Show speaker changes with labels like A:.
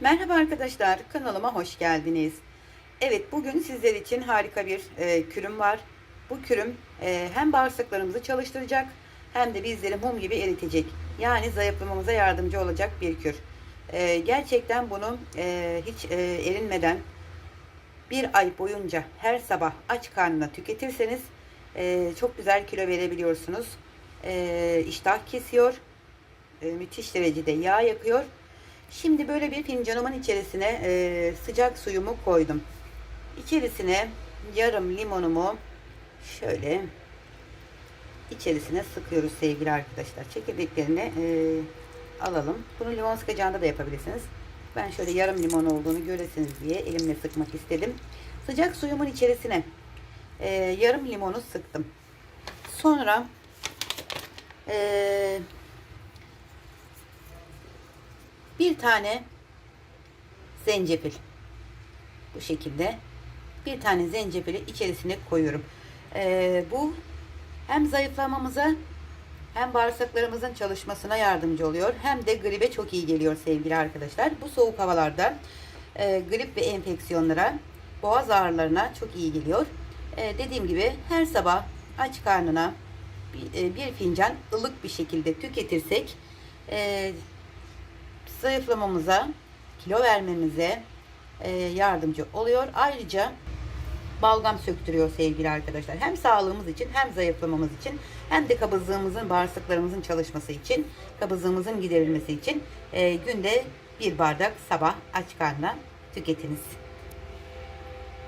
A: Merhaba arkadaşlar, kanalıma hoş geldiniz. Evet, bugün sizler için harika bir e, kürüm var. Bu kürüm e, hem bağırsaklarımızı çalıştıracak hem de bizleri mum gibi eritecek. Yani zayıflamamıza yardımcı olacak bir kür. E, gerçekten bunu e, hiç e, erinmeden bir ay boyunca her sabah aç karnına tüketirseniz e, çok güzel kilo verebiliyorsunuz. E, iştah kesiyor, e, müthiş derecede yağ yakıyor. Şimdi böyle bir fincanımın içerisine e, sıcak suyumu koydum. İçerisine yarım limonumu şöyle içerisine sıkıyoruz sevgili arkadaşlar. Çekirdeklerini e, alalım. Bunu limon sıkacağında da yapabilirsiniz. Ben şöyle yarım limon olduğunu göresiniz diye elimle sıkmak istedim. Sıcak suyumun içerisine e, yarım limonu sıktım. Sonra eee bir tane zencefil bu şekilde bir tane zencefili içerisine koyuyorum. Ee, bu hem zayıflamamıza hem bağırsaklarımızın çalışmasına yardımcı oluyor. Hem de gribe çok iyi geliyor sevgili arkadaşlar. Bu soğuk havalarda e, grip ve enfeksiyonlara, boğaz ağrılarına çok iyi geliyor. E, dediğim gibi her sabah aç karnına bir, e, bir fincan ılık bir şekilde tüketirsek e, zayıflamamıza, kilo vermemize e, yardımcı oluyor. Ayrıca balgam söktürüyor sevgili arkadaşlar. Hem sağlığımız için hem zayıflamamız için hem de kabızlığımızın, bağırsaklarımızın çalışması için, kabızlığımızın giderilmesi için e, günde bir bardak sabah aç karnına tüketiniz.